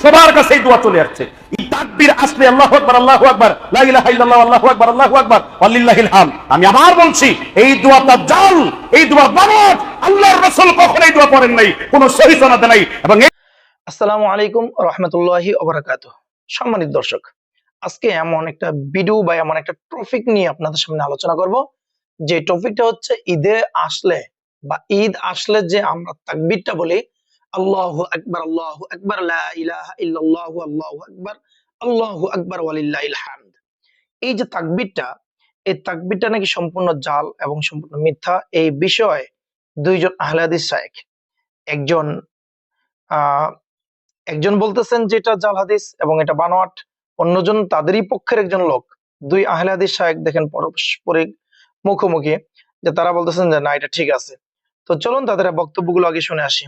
সবার কাছে দোয়া চলে আসছে। আসলে হাম আমি আবার বলছি, এই এই বানাত আল্লাহর এই দোয়া পড়েন নাই সনদ নাই, এবং আসসালামু আলাইকুম সম্মানিত দর্শক, আজকে এমন একটা ভিডিও বা এমন একটা টপিক নিয়ে আপনাদের সামনে আলোচনা করব, যে টপিকটা হচ্ছে ঈদে আসলে বা ঈদ আসলে যে আমরা তাকবীরটা বলি আল্লাহু আকবার আল্লাহু আকবার আল্লাহু আকবার আল্লাহু আকবার হামদ। এই যে তাকবীরটা, এই তাকবীরটা নাকি সম্পূর্ণ জাল এবং সম্পূর্ণ মিথ্যা, এই বিষয়ে দুইজন আহলে হাদিস শায়েখ, একজন একজন বলতেছেন যে এটা জাল হাদিস এবং এটা বানোয়াট, অন্যজন তাদেরই পক্ষের একজন লোক। দুই আহলে হাদিস শায়েখ দেখেন পরস্পরিক মুখোমুখি, যে তারা বলতেছেন যে না, এটা ঠিক আছে। তো চলুন তাদের বক্তব্যগুলো আগে শুনে আসি।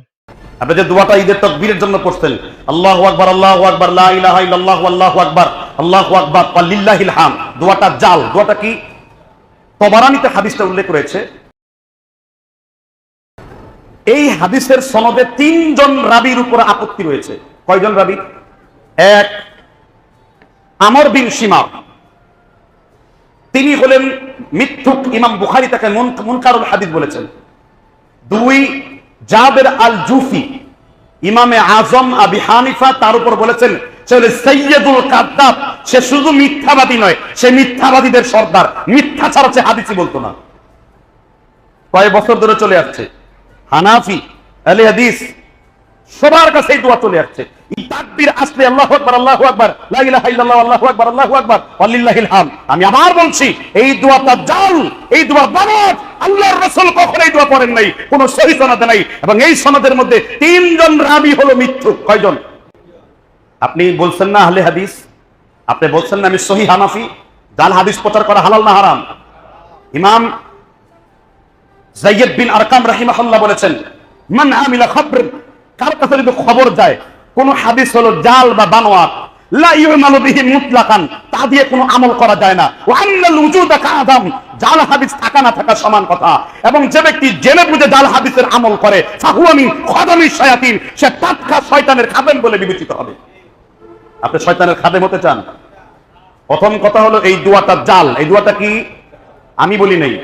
আপনি যে দোয়াটা ঈদের তাকবীরের জন্য পড়ছেন, আল্লাহু আকবার আল্লাহু আকবার ইল্লাল্লাহ, আল্লাহু আকবার আল্লাহু আকবার, ওয়ালিল্লাহিল হাম। দোয়াটা জাল। দোয়াটা কি? তবারানিতে হাদিসটা উল্লেখ করেছে এই হাদিসের সনদে তিনজন রাবির উপর আপত্তি রয়েছে। কয়জন রাবি? এক, আমর বিন সীমা তিনি হলেন মিথ্যুক ইমাম বুখারী তাকে মুন- মুনকারুল হাদিস বলেছেন। দুই জাবের আল জুফি ইমামে আজম আবি হানিফা তার উপর বলেছেন সৈয়দুল কাদ্দাব, সে শুধু মিথ্যাবাদী নয়, সে মিথ্যাবাদীদের সর্দার। মিথ্যা ছাড়া সে হাদিসি বলতো না। কয়েক বছর ধরে চলে আসছে? হানাফি আলী হাদিস সবার কাছে দোয়া চলে আসছে। তাকবীর আসলে আল্লাহু আকবার আল্লাহু আকবার, লা ইলাহা ইল্লাল্লাহ, আল্লাহু আকবার আল্লাহু আকবার, ওয়ালিল্লাহিল হাম আমি আবার বলছি, এই দোয়াটা জাল এই দোয়া বানাত আল্লাহর রাসূল কখনো এই দোয়া পড়েন নাই, কোন সহিহ সনদ নাই। এবং এই সনদের মধ্যে তিনজন রাবি হলো মিথ্যুক কয়জন? আপনি বলছেন না আহলে হাদিস? আপনি বলছেন না আমি সহি হানাফি? জাল হাদিস প্রচার করা হালাল না হারাম? ইমাম জাইয়দ বিন আরকাম রাহিমাহুল্লাহ বলেছেন, মান আমিলা খবর কার কাছে যদি খবর যায়, কোন হাদিস হলো জাল বা বানোয়াত শয়তানের বলে বিবেচিত হবে। আপনি শয়তানের খাদেম হতে চান? প্রথম কথা হলো এই দোয়াটা জাল। এই দোয়াটা কি? আমি বলি নাই।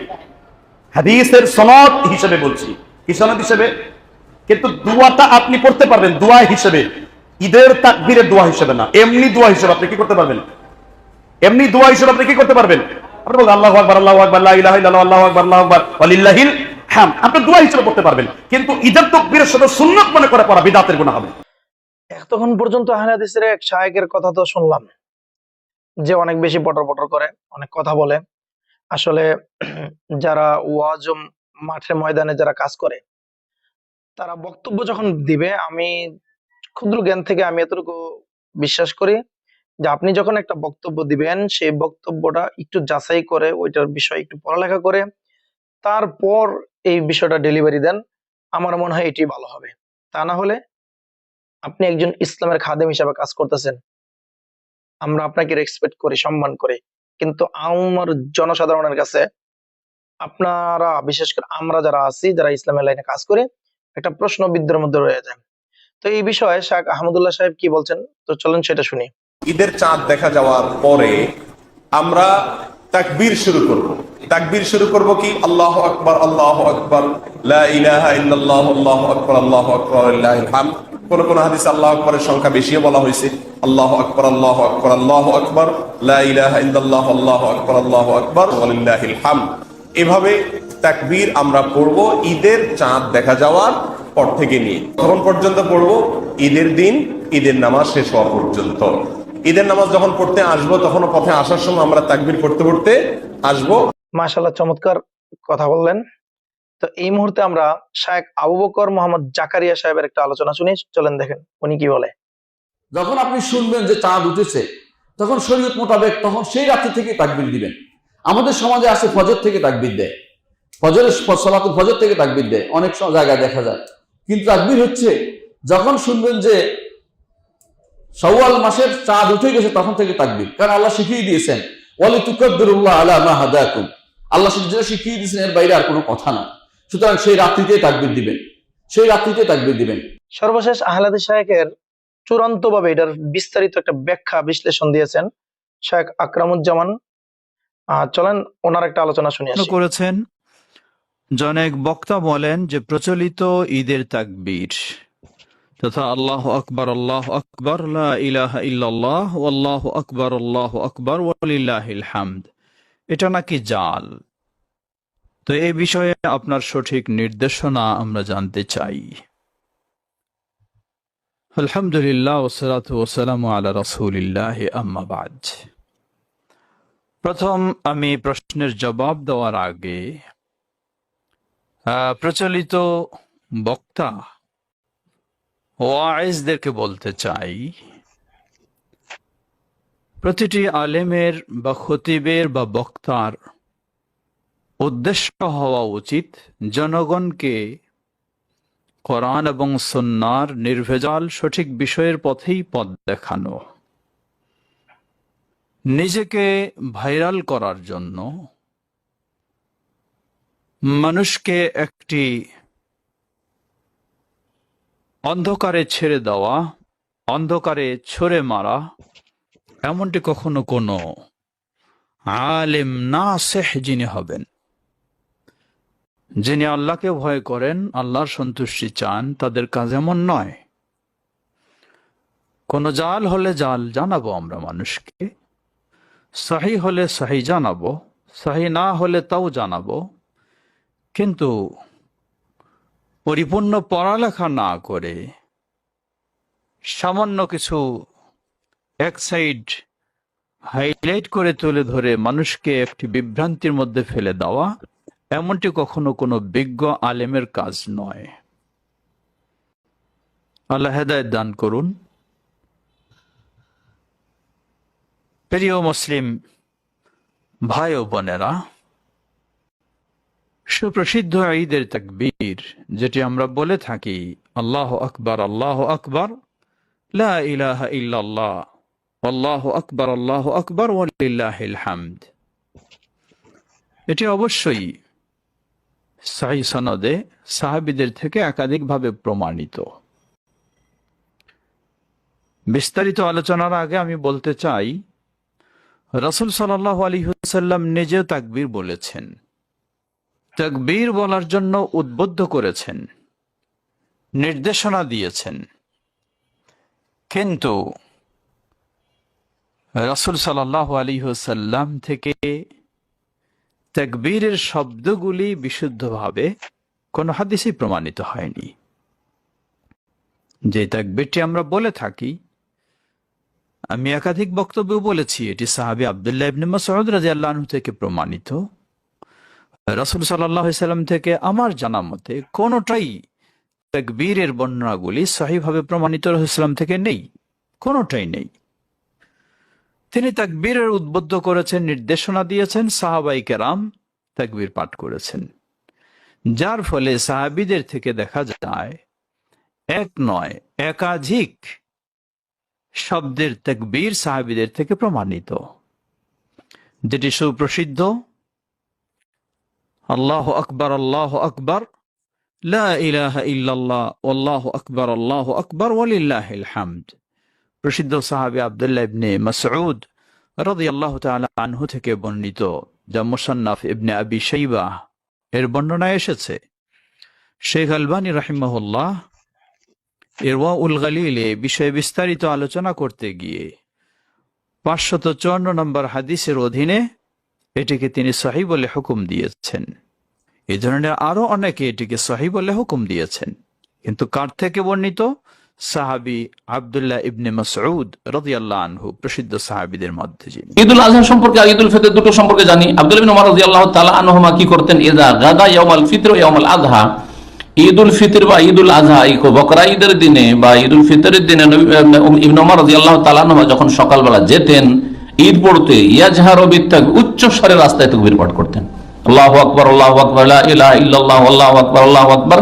হাদিসের সনদ হিসেবে বলছি। কি সনদ হিসেবে? কিন্তু দোয়াটা আপনি করতে পারবেন, দোয়া হিসেবে। ঈদের তাকবীরের দোয়া হিসেবে না, এমনি দোয়া হিসেবে আপনি কি করতে পারবেন? এমনি দোয়া হিসেবে আপনি কি করতে পারবেন? আপনি বলবেন আল্লাহু আকবার আল্লাহু আকবার ইল্লাল্লাহ, আল্লাহু আকবার আল্লাহু আকবার, ওয়ালিল্লাহিল হাম আপনি দোয়া হিসেবে পড়তে পারবেন, কিন্তু ঈদের তাকবীরের সাথে সুন্নাত মনে করে পড়া বিদআতের গুনাহ হবে। এতক্ষণ পর্যন্ত হাদিসের এক শায়েকের কথা তো শুনলাম, যে অনেক বেশি পটর পটর করে, অনেক কথা বলে। আসলে যারা ওয়াজম ও মাঠে ময়দানে যারা কাজ করে তারা বক্তব্য যখন দিবে, আমি ক্ষুদ্র জ্ঞান থেকে আমি এতটুকু বিশ্বাস করি যে আপনি যখন একটা বক্তব্য দিবেন, সেই বক্তব্যটা একটু যাচাই করে ওইটার বিষয়ে একটু পড়ালেখা করে, তারপর এই বিষয়টা ডেলিভারি দেন, আমার মনে হয় এটি ভালো হবে। তা না হলে আপনি একজন ইসলামের খাদেম হিসাবে কাজ করতেছেন। আমরা আপনাকে রেসপেক্ট করি, সম্মান করি। কিন্তু আমার জনসাধারণের কাছে আপনারা, বিশেষ করে আমরা যারা আছি, যারা ইসলামের লাইনে কাজ করি একটা প্রশ্ন বিদ্যের মধ্যে রয়ে যায় তো এই বিষয়ে শাহ আহমদুল্লাহ সাহেব কি বলছেন তো চলুন সেটা শুনি ঈদের চাঁদ দেখা যাওয়ার পরে আমরা তাকবীর শুরু করব তাকবীর শুরু করব কি আল্লাহ আকবার আল্লাহ আকবার লা ইলাহা ইল্লাল্লাহ আল্লাহু আকবার আল্লাহু আকবার লিল্লাহিল হামদ কোন কোন হাদিসে আল্লাহ আকবরের সংখ্যা বেশিও বলা হয়েছে আল্লাহ আকবার আল্লাহ আকবার আল্লাহ আকবার লা ইলাহা ইল্লাল্লাহ আল্লাহু আকবার আল্লাহু আকবার ওয়ালিল্লাহিল হামদ এভাবে তাকবীর আমরা পড়ব ঈদের চাঁদ দেখা যাওয়ার পর থেকে নিয়ে। তখন পর্যন্ত পড়ব ঈদের দিন ঈদের নামাজ শেষ হওয়া পর্যন্ত। ঈদের নামাজ যখন পড়তে আসব তখন পথে আসার সময় আমরা তাকবীর পড়তে পড়তে আসব। মাশাল্লাহ চমৎকার কথা বললেন। তো এই মুহূর্তে আমরা শায়েখ আবু বকর মোহাম্মদ জাকারিয়া সাহেবের একটা আলোচনা শুনি। চলেন দেখেন উনি কি বলে। যখন আপনি শুনবেন যে চাঁদ উঠেছে তখন শরীয়ত মোতাবেক তখন সেই রাত্রি থেকে তাকবির দিবেন। আমাদের সমাজে আছে ফজর থেকে তাকবির দেয়। ফজরের সলাতুল ফজর থেকে তাকবির দেয়, অনেক জায়গায় দেখা যায়। কিন্তু তাকবির হচ্ছে, যখন শুনবেন যে সওয়াল মাসের চাঁদ উঠে গেছে, তখন থেকে তাকবির। কারণ আল্লাহ শিখিয়ে দিয়েছেন আল্লাহ যেটা শিখিয়ে দিয়েছেন, এর বাইরে আর কোনো কথা না। সুতরাং সেই রাত্রিতে তাকবির দিবেন। সেই রাত্রিতে তাকবির দিবেন। সর্বশেষ আহলাদি শাহেকের চূড়ান্ত ভাবে এটার বিস্তারিত একটা ব্যাখ্যা বিশ্লেষণ দিয়েছেন শেখ আকরামুজ্জামান চলেন ওনার একটা আলোচনা শুনে করেছেন জনেক বক্তা বলেন যে প্রচলিত ঈদের তাকবীর তথা আল্লাহ আকবর আল্লাহ আকবর ইলাহা ইল্লাল্লাহ আল্লাহ আকবর আল্লাহ আকবর ওয়ালিল্লাহিল হামদ। এটা নাকি জাল? তো এই বিষয়ে আপনার সঠিক নির্দেশনা আমরা জানতে চাই। আলহামদুলিল্লাহ ওসালাতু ওসালামু আলা রাসূলিল্লাহ আম্মা বাদ। প্রথম আমি প্রশ্নের জবাব দেওয়ার আগে প্রচলিত বক্তা ওয়াইজদেরকে বলতে চাই, প্রতিটি আলেমের বা খতিবের বা বক্তার উদ্দেশ্য হওয়া উচিত জনগণকে কোরআন এবং সন্ন্যার নির্ভেজাল সঠিক বিষয়ের পথেই পথ দেখানো। নিজেকে ভাইরাল করার জন্য মানুষকে একটি অন্ধকারে ছেড়ে দেওয়া, অন্ধকারে ছড়ে মারা এমনটি কখনো কোনো আলেম না শেখ যিনি হবেন। যিনি আল্লাহকে ভয় করেন, আল্লাহর সন্তুষ্টি চান, তাদের কাজ এমন নয়। কোন জাল হলে জাল, জানাব আমরা মানুষকে। সাহি হলে সাহি জানাব, সাহি না হলে তাও জানাব। কিন্তু পরিপূর্ণ পড়ালেখা না করে সামান্য কিছু এক সাইড হাইলাইট করে তুলে ধরে মানুষকে একটি বিভ্রান্তির মধ্যে ফেলে দেওয়া, এমনটি কখনো কোনো বিজ্ঞ আলেমের কাজ নয়। আল্লাহ হেদায়ত দান করুন। প্রিয় মুসলিম ভাই ও বোনেরা, সুপ্রসিদ্ধ ঈদের তাকবীর যেটি আমরা বলে থাকি, আল্লাহ আকবর আল্লাহ আকবর ইলাহা ইল্লাল্লাহ, আল্লাহ আকবর আল্লাহ আকবর, ওয়ালিল্লাহিল হামদ। এটি অবশ্যই সাহি সনদে সাহাবিদের থেকে একাধিকভাবে প্রমাণিত। বিস্তারিত আলোচনার আগে আমি বলতে চাই রাসূল সাল্লাহ আলী হুসাল্লাম নিজেও তাকবীর বলেছেন। তাকবীর বলার জন্য উদ্বুদ্ধ করেছেন। নির্দেশনা দিয়েছেন। কিন্তু রাসূল সাল্লাহ আলী হুসাল্লাম থেকে তাকবীরের শব্দগুলি বিশুদ্ধভাবে কোনো হাদিসই প্রমাণিত হয়নি। যে তাকবীরটি আমরা বলে থাকি আমি একাধিক বক্তব্য বলেছি, এটি সাহাবি আবদুল্লাহ ইবনে মাসউদ রাদিয়াল্লাহু আনহু থেকে প্রমাণিত। রাসূল সাল্লাল্লাহু আলাইহি সাল্লাম থেকে আমার জানা মতে কোনোটাই তাকবীরের বর্ণনাগুলি সহিভাবে প্রমাণিত রাসূলুল্লাহ থেকে নেই, কোনোটাই নেই। তিনি তাকবীরের উদ্বুদ্ধ করেছেন, নির্দেশনা দিয়েছেন সাহাবাই কেরাম তাকবীর পাঠ করেছেন। যার ফলে সাহাবিদের থেকে দেখা যায়, এক নয়, একাধিক শব্দের তাকবীর সাহাবিদের থেকে প্রমাণিত। যেটি সুপ্রসিদ্ধ। আল্লাহ আকবর আল্লাহ আকবর আল্লাহ আকবার, আল্লাহ প্রসিদ্ধ আব্দুল্লাহ ইবনে তাআলা আনহু থেকে বর্ণিত ইবনে এর বর্ণনায় এসেছে। শেখ আলবানী রাহিমাহুল্লাহ ইরওয়া উল গালিলে বিষয়ে বিস্তারিত আলোচনা করতে গিয়ে পাঁচশত চুয়ান্ন নম্বর হাদিসের অধীনে এটিকে তিনি সহি বলে হুকুম দিয়েছেন। এই ধরনের আরও অনেকে এটিকে সহি বলে হুকুম দিয়েছেন। কিন্তু কার থেকে বর্ণিত? সাহাবি আবদুল্লাহ ইবনে মাসউদ রাদিয়াল্লাহু আনহু, প্রসিদ্ধ সাহাবিদের মধ্যে যিনি। ঈদুল আজহা সম্পর্কে আর ঈদুল ফিতর দুটো সম্পর্কে জানি। আব্দুল ইবিন ওমর রাদিয়াল্লাহু তাআলা আনহুমা কি করতেন? ইদা গাদা ইয়াউমাল ফিতর ইয়াউমাল আযহা। ঈদুল ফিতর বা ঈদুল আজহা, এই বকরা ঈদের দিনে বা ঈদুল ফিতরের দিনে যখন সকালবেলা যেতেন, ঈদ পড়তে ইয়াজহারু বিত্তাক, উচ্চ স্বরে রাস্তায় তাকবীর পাঠ করতেন। আল্লাহু আকবার আল্লাহু আকবার আল্লাহু আকবার আল্লাহু আকবার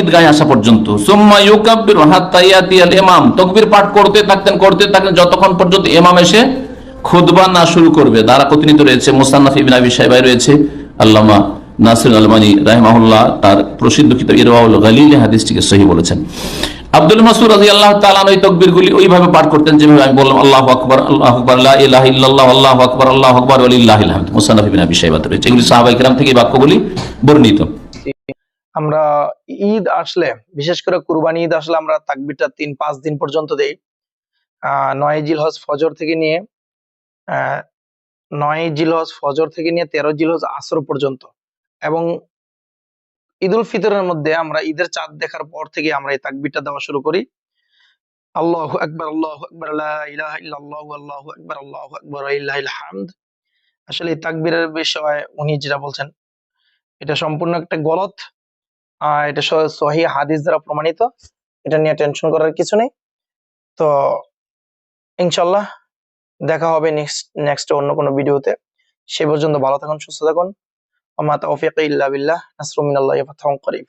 ঈদগাহে আসা পর্যন্ত। তাকবীর পাঠ করতে থাকতেন করতে থাকতেন, যতক্ষণ পর্যন্ত ইমাম এসে না শুরু করবে। দ্বারা কতনিত রয়েছে, মুসান্নাফ ইবনে আবি রয়েছে। আল্লামা নাসির আলমানি রাহিমাহুল্লাহ তার প্রসিদ্ধ কিতাব ইরওয়াউল গালিল হাদিসটিকে সহি বলেছেন। আব্দুল মাসুদ রাজি আল্লাহ তাআলা ওই তকবীরগুলি ওইভাবে পাঠ করতেন যেভাবে আমি বললাম, আল্লাহু আকবার আল্লাহু আকবার, লা ইলাহা ইল্লাল্লাহ, আল্লাহু আকবার আল্লাহু আকবার মুসান্নাফ ইবনে আবি শাইবাতে রয়েছে। এগুলি সাহাবায়ে কেরাম থেকে বাক্যগুলি বর্ণিত। আমরা ঈদ আসলে, বিশেষ করে কুরবানি ঈদ আসলে আমরা তাকবিরটা তিন, পাঁচ দিন পর্যন্ত দেই। নয় জিলহজ ফজর থেকে নিয়ে নয় জিলহজ ফজর থেকে নিয়ে তেরো জিল জিলহজ আসর পর্যন্ত। এবং ঈদ উল ফিতরের মধ্যে আমরা ঈদের চাঁদ দেখার পর থেকে আমরা এই তাকবিরটা দেওয়া শুরু করি। আল্লাহু আকবার আল্লাহু আকবার ইল্লাল্লাহু, আল্লাহু আকবার আল্লাহু আকবার হামদ। আসলে এই তাকবীরের বিষয়ে উনি যেটা বলছেন, এটা সম্পূর্ণ একটা গলত। এটা সহি হাদিস দ্বারা প্রমাণিত। এটা নিয়ে টেনশন করার কিছু নেই। তো ইনশাল্লাহ দেখা হবে নেক্সট নেক্সট অন্য কোনো ভিডিওতে সে পর্যন্ত ভালো থাকুন, সুস্থ থাকুন। وما توفيقي إلا بالله. نصر من الله فتح قريب.